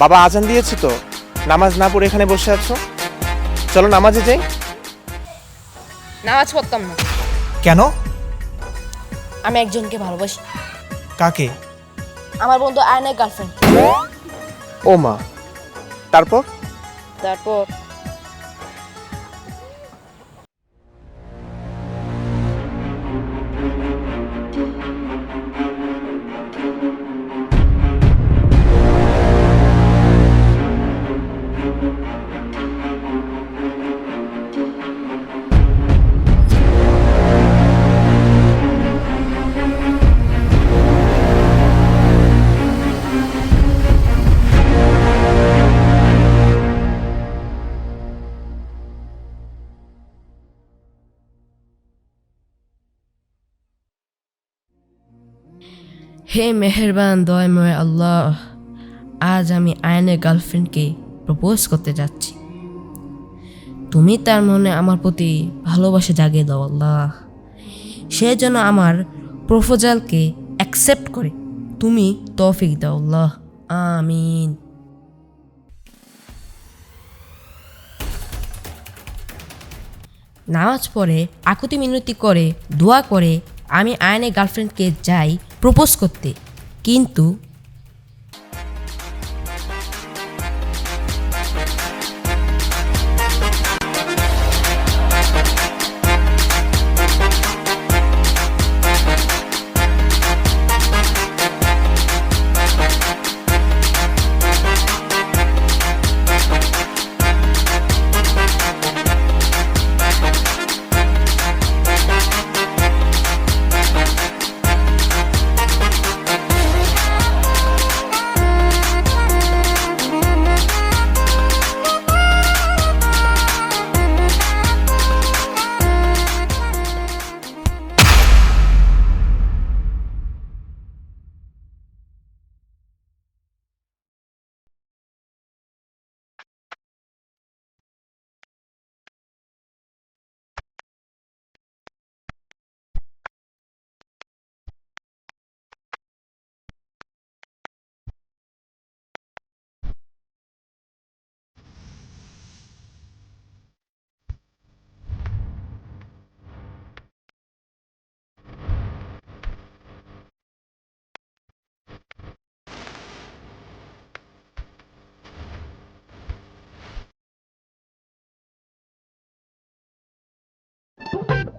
বাবা আজান দিয়েছে তো। নামাজ না পড়ে এখানে বসে আছো? চলো নামাজে যাই। নামাজ পড়তাম না। কেন? আমি একজনকে ভালোবাসি। কাকে? আমার বন্ধু আয়নের গার্লফ্রেন্ড ও মা। তারপর? তারপর? হে মেহেরবান, দয়াময় আল্লাহ, আজ আমি আয়নের গার্লফ্রেন্ডকে প্রপোজ করতে যাচ্ছি। তুমি তার মনে আমার প্রতি ভালোবাসা জাগিয়ে দাও আল্লাহ। সে যেন আমার প্রপোজালকে অ্যাকসেপ্ট করে। তুমি তৌফিক দাও আল্লাহ। আমিন। নামাজ পড়ে, আকুতি মিনতি করে, দোয়া করে আমি আয়নের গার্লফ্রেন্ডকে যাই প্রপোজ করতে। কিন্তু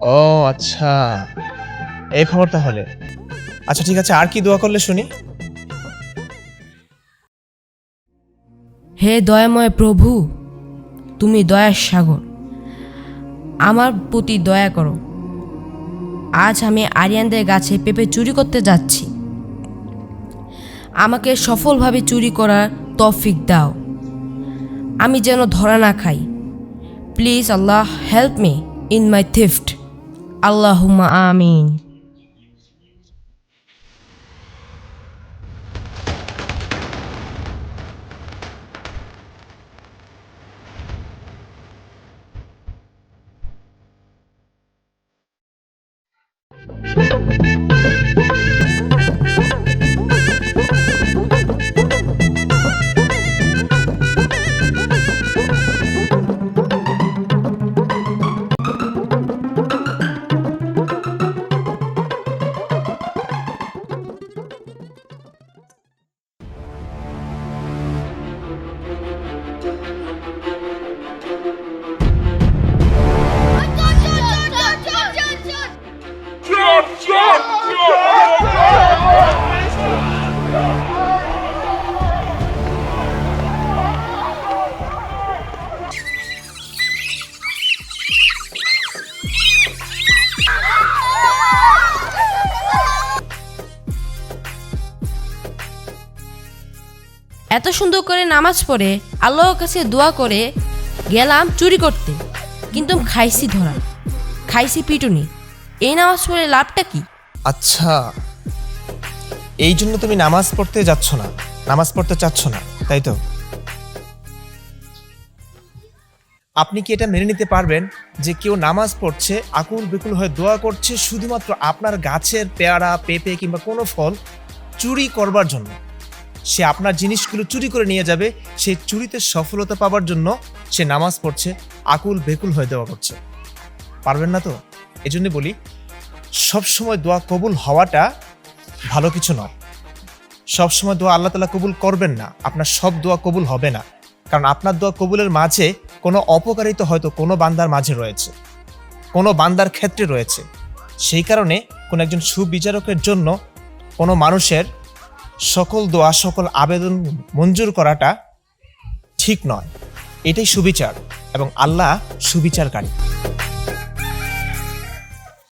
ও আচ্ছা। এই খবর তাহলে। আচ্ছা ঠিক আছে, আর কি দোয়া করলে শুনি? হে দয়াময় প্রভু, তুমি দয়ার সাগর। আমার প্রতি দয়া করো। আজ আমি আরিয়ানদের গাছে পেঁপে চুরি করতে যাচ্ছি। আমাকে সফলভাবে চুরি করার তৌফিক দাও। আমি যেন ধরা না খাই। Please Allah help me in my thrift. আল্লাহুম্মা আমিন এত সুন্দর করে নামাজ পড়ে আল্লাহর কাছে দোয়া করে গেলাম চুরি করতে। কিন্তু খাইছি ধরা। খাইছি পিটুনি। এই নামাজ পড়ে লাভটা কি? আচ্ছা এই জন্য তুমি নামাজ পড়তে যাচ্ছ না। নামাজ পড়তে চাচ্ছ না, তাই তো? আপনি কি এটা মেনে নিতে পারবেন যে কেউ নামাজ পড়ছে, আকুল বিকুল হয়ে দোয়া করছে শুধুমাত্র আপনার গাছের পেয়ারা, পেঁপে কিংবা কোনো ফল চুরি করবার জন্য? সে আপনার জিনিসগুলো চুরি করে নিয়ে যাবে, সেই চুরিতে সফলতা পাওয়ার জন্য সে নামাজ পড়ছে, আকুল বেকুল হয়ে দেওয়া করছে। পারবেন না তো? এই জন্য বলি, সবসময় দোয়া কবুল হওয়াটা ভালো কিছু নয়। সবসময় দোয়া আল্লাহ তালা কবুল করবেন না, আপনার সব দোয়া কবুল হবে না। কারণ আপনার দোয়া কবুলের মাঝে কোনো অপকারিতা হয়তো কোনো বান্দার মাঝে রয়েছে, কোনো বান্দার ক্ষেত্রে রয়েছে। সেই কারণে কোনো একজন সুবিচারকের জন্য কোনো মানুষের সকল দোয়া সকল আবেদন মঞ্জুর করাটা ঠিক নয়। এটাই সুবিচার এবং আল্লাহ সুবিচারকারী।